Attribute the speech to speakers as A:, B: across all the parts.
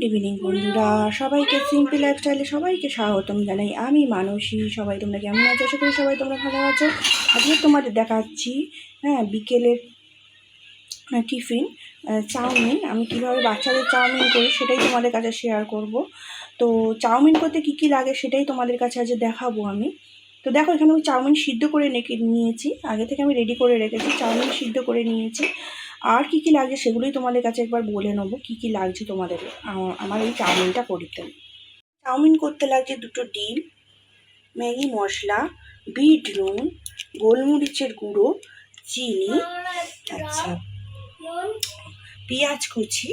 A: Good evening বন্ধুরা। সবাইকে simple লাইফস্টাইলে সবাইকে স্বাগতম জানাই। আমি মানসী। সবাই তোমরা কেমন আছো? আশা করি সবাই তোমরা ভালো আছো। আজকে তোমাদের দেখাচ্ছি হ্যাঁ বিকেলের টিফিন চাউমিন। আমি কীভাবে বাচ্চাদের চাউমিন করি সেটাই তোমাদের কাছে শেয়ার করব। তো চাউমিন করতে কী কী লাগে সেটাই তোমাদের কাছে আজ দেখাবো আমি। তো দেখো, এখানে আমি চাউমিন সিদ্ধ করে নিয়েছি। আগে থেকে আমি রেডি করে রেখেছি। চাউমিন সিদ্ধ করে নিয়েছি। আর কি কি লাগে সেগুলোই তোমাদের কাছে একবার বলে নেব, কি কি লাগছে তোমাদের আমার এই চাউমিনটা করতে। চাউমিন করতে লাগছে দুটো ডিম, ম্যাগি মশলা, বিট নুন, গোলমরিচের গুঁড়ো, চিনি আচ্ছা পেঁয়াজ কুচি,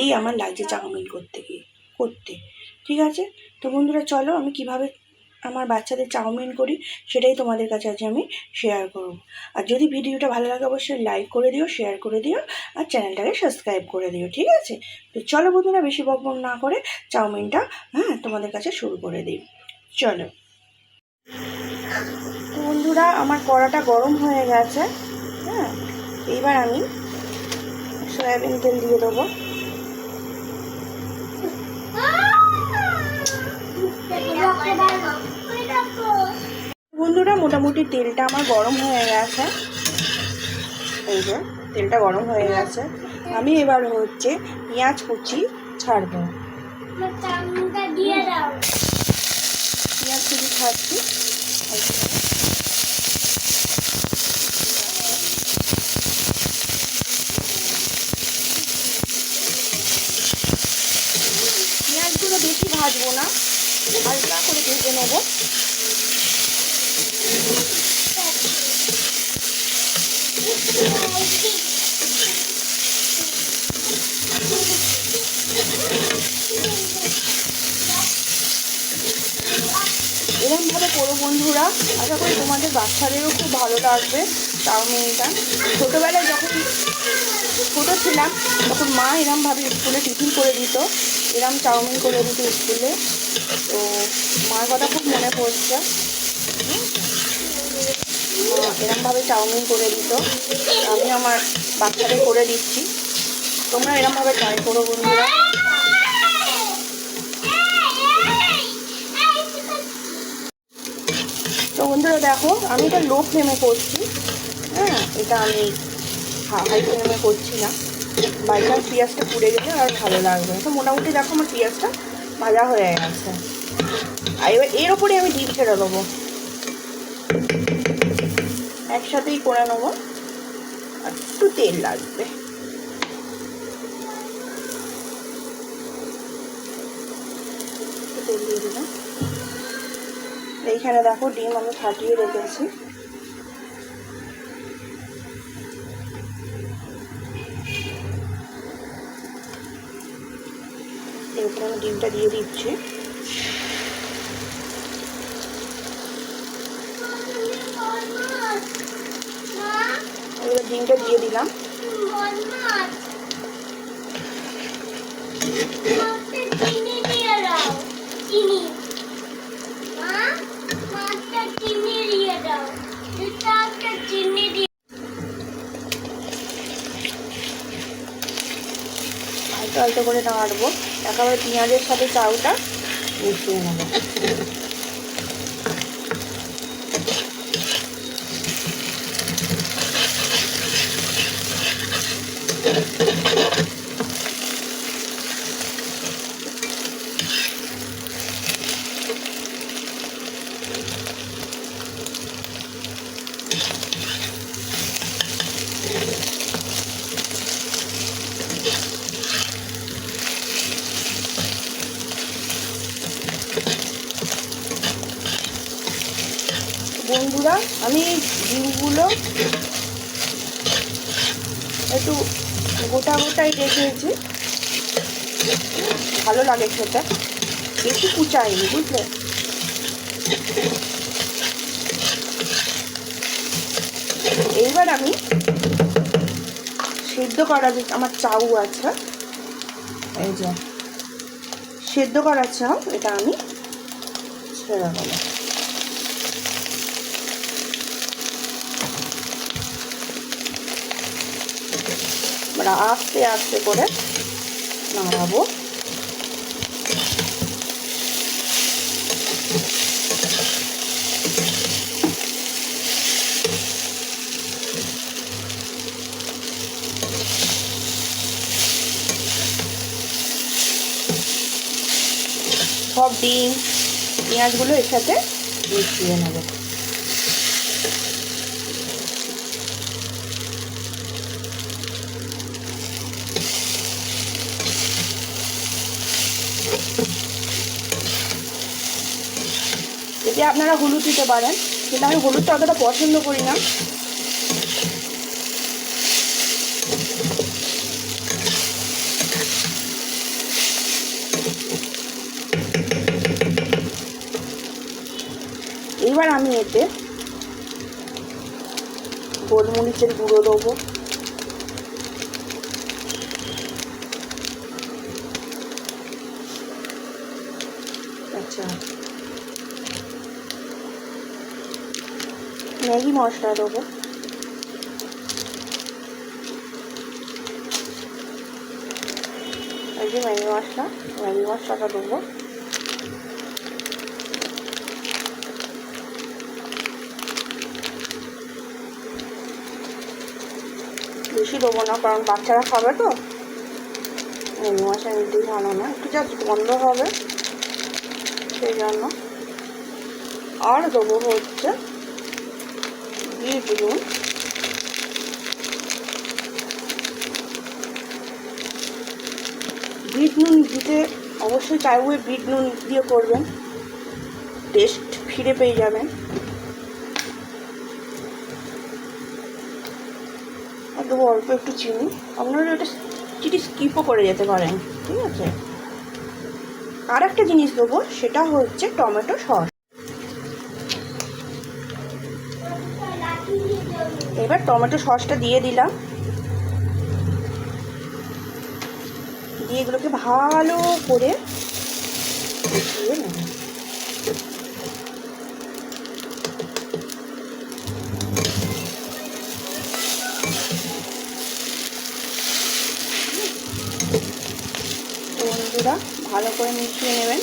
A: এই আমার লাগছে চাউমিন করতে গিয়ে, করতে। ঠিক আছে? তো বন্ধুরা চলো আমি কীভাবে আমার বাচ্চাদের চাউমিন করি, সেটাই তোমাদের কাছে আজ আমি শেয়ার করব। আর যদি ভিডিওটা ভালো লাগে অবশ্যই লাইক করে দিও শেয়ার করে দিও, আর চ্যানেলটাকে সাবস্ক্রাইব করে দিও, ঠিক আছে? তো চলো বন্ধুরা, বেশি বকবক না করে চাউমিনটা হ্যাঁ তোমাদের কাছে শুরু করে দিই। চলো। বন্ধুরা, আমার কড়াটা গরম হয়ে গেছে হ্যাঁ এইবার আমি সয়াবিন তেল দিয়ে দেবো। বন্ধুরা, মোটামুটি তেলটা আমার গরম হয়ে গেছে। এই যে, তেলটা গরম হয়ে গেছে। আমি এবার হচ্ছে পেঁয়াজ কুচি ছাড়বো। পেঁয়াজ কুচি ছাড়ছি। পেঁয়াজগুলো বেশি ভাজবো না, হালকা করে ভেজে নেব এরকমভাবে করো বন্ধুরা, আশা করি তোমাদের বাচ্চাদেরও খুব ভালো লাগবে চাউমিনটা ছোটোবেলায় যখন ছোটো ছিলাম, তখন মা এরমভাবে স্কুলে টিফিন করে দিত, এরম চাউমিন করে দিত স্কুলে। তো মার কথা খুব মনে পড়ছে। এরমভাবে চাউমিন করে দিত। আমি আমার বাচ্চাদের করে দিচ্ছি। তোমরা এরমভাবে ট্রাই করো বন্ধুরা। তো বন্ধুরা দেখো, আমি এটা লো ফ্লেমে করছি। হ্যাঁ এটা আমি হাই ফ্লেমে করছি না। বাই চান্স পেঁয়াজটা পুড়ে গেলে আর ভালো লাগবে তো মোটামুটি দেখো আমার পেঁয়াজটা ভাজা হয়ে গেছে। আর এবার এর ওপরে আমি ডিম ছেড়ে দেবো। একসাথেই করে নেব। আর একটু তেল লাগবে। তেল দিয়ে দিলাম। এইখানে দেখো ডিম আমি ফাটিয়ে রেখেছি এরপরে আমি ডিমটা দিয়ে দিচ্ছি ডিমটা দিয়ে দিলাম
B: চিনি
A: আলতো করে নাড়বো। একেবারে পেঁয়াজের সাথে চাউটা মিশিয়ে নেব। বন্ধুরা, আমি ডিমগুলো একটু গোটা গোটাই রেখেছি ভালো লাগে খেতে। বেশি কুচাইনি বুঝলে? এইবার আমি সেদ্ধ করা যে আমার চাউ আছে, এই যে সেদ্ধ করা চাউ, এটা আমি ছেড়ে দেবো। আমরা আস্তে আস্তে করে নাড়াবো। সব ডিম পেঁয়াজগুলো এর সাথে মিশিয়ে নেব। এতে আপনারা হলুদ দিতে পারেন, কিন্তু আমি হলুদটা অতটা পছন্দ করি না। এবার আমি এতে গোলমরিচের গুঁড়ো দেবো আচ্ছা ম্যাগি মশলা দেবো। এই যে ম্যাগি মশলা, ম্যাগি মশলাটা দেবো। বেশি দেবো না, কারণ বাচ্চারা খাবে তো। ম্যাগি মশলা নিতেই ভালো না, একটু জাস্ট গন্ধ হবে। সেই জন্য। আর দেবো হচ্ছে বিট নুন বিট নুন দিতে অবশ্যই চাইবে বিট নুন দিয়ে করবেন। টেস্ট ফিরে পেয়ে যাবেন। দেবো অল্প একটু চিনি। আপনারা এটা চিনি স্কিপও করে যেতে পারেন, ঠিক আছে? আর একটা জিনিস দেবো, সেটা হচ্ছে টমেটো সস। এবার টমেটো সসটা দিয়ে দিলাম। দিয়ে এগুলোকে ভালো করে বন্ধুরা ভালো করে মিশিয়ে নেবেন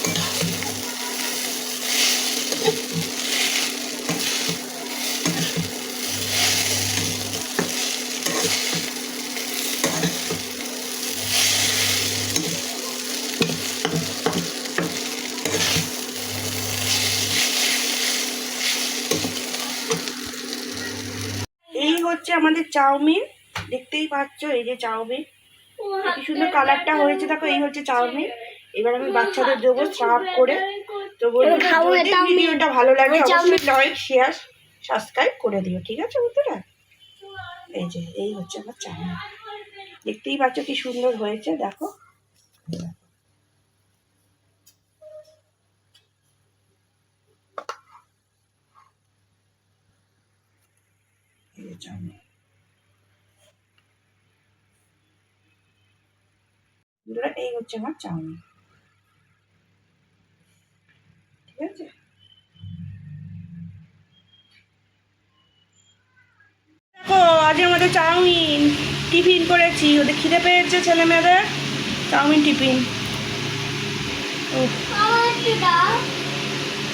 A: এই হচ্ছে আমাদের চাউমিন। দেখতেই পাচ্ছ এই যে চাউমিন। কি সুন্দর কালারটা হয়েছে দেখো এই হচ্ছে চাউমিন। এবার আমি বাচ্চাদের দেবো সার্ভ করে। তো। ভিডিওটা ভালো লাগে। অবশ্যই লাইক শেয়ার সাবস্ক্রাইব করে দিও ঠিক আছে বন্ধুরা? এই যে এই হচ্ছে আমার চাউমিন। দেখতেই পাচ্ছ কি সুন্দর হয়েছে দেখো। চাউমিন বন্ধুরা, এই আমাদের চাউমিন টিফিন করেছি। ওদের খিদে পেয়েছে ছেলে মেয়েদের চাউমিন টিফিন।
B: দাও।